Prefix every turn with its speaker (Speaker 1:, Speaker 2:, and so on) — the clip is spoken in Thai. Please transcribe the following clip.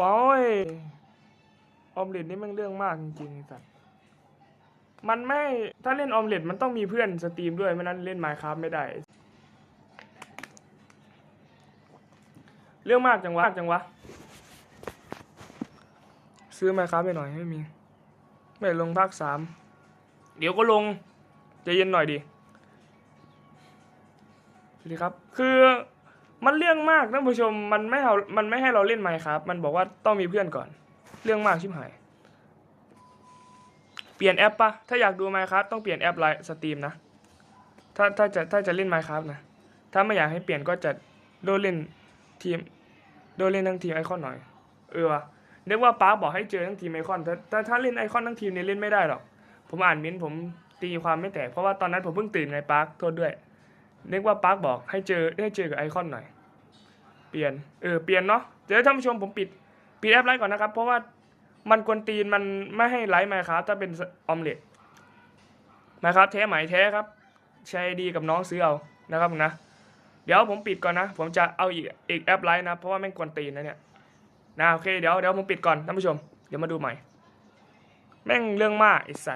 Speaker 1: ว้าวยออมเล็ตนี่มันเรื่องมากจริงๆสัตว์มันไม่ ถ้าเล่นออมเล็ตมันต้องมีเพื่อนสตรีมด้วยไม่นั้นเล่นไมค์ครับไม่ได้ เรื่องมากจังวะจังวะ ซื้อไมค์ครับไปหน่อยไม่มี ไม่ลงภาคสาม เดี๋ยวก็ลงจะเย็นหน่อยดิสวัสดีครับ คือ มันเรื่องมากท่านผู้ชมมันไม่เอามันไม่ให้เราเล่นไมค์ครับ มันบอกว่าต้องมีเพื่อนก่อน เรื่องมากชิบหาย เปลี่ยนแอปปะถ้าอยากดูไมค์ครับต้องเปลี่ยนแอปไลน์สตรีมนะ ถ้าถ้าจะถ้าจะเล่นไมค์ครับนะ ถ้าไม่อยากให้เปลี่ยนก็จะโดนเล่นทีม โดนเล่นทั้งทีมไอคอนหน่อย เออวะนึกว่าป้าบอกให้เจอทั้งทีมไอคอนแต่ถ้าเล่นไอคอนทั้งทีมเนี่ยเล่นไม่ได้หรอก ผมอ่านมิ้นผมตีความไม่แตกเพราะว่าตอนนั้นผมเพิ่งตื่นไงปาร์คโทษด้วย นึกว่าปาร์คบอกให้เจอให้เจอกับไอคอนหน่อย เปลี่ยน เออ เปลี่ยนเนาะ เดี๋ยวท่านผู้ชมผมปิด ปิดแอปไลฟ์ก่อนนะครับ เพราะว่ามันกวนตีนมันไม่ให้ไลฟ์มาครับถ้าเป็นออมเล็ตนะครับแท้ไหมแท้ครับ ใช้ดีกับน้องซื้อเอา นะครับนะ เดี๋ยวผมปิดก่อนนะ ผมจะเอาอีกอีกแอปไลฟ์นะ เพราะว่าแม่งกวนตีนนะเนี่ย นะโอเค เดี๋ยวเดี๋ยวผมปิดก่อนท่านผู้ชม เดี๋ยวมาดูใหม่ แม่งเรื่องมากไอสัตว์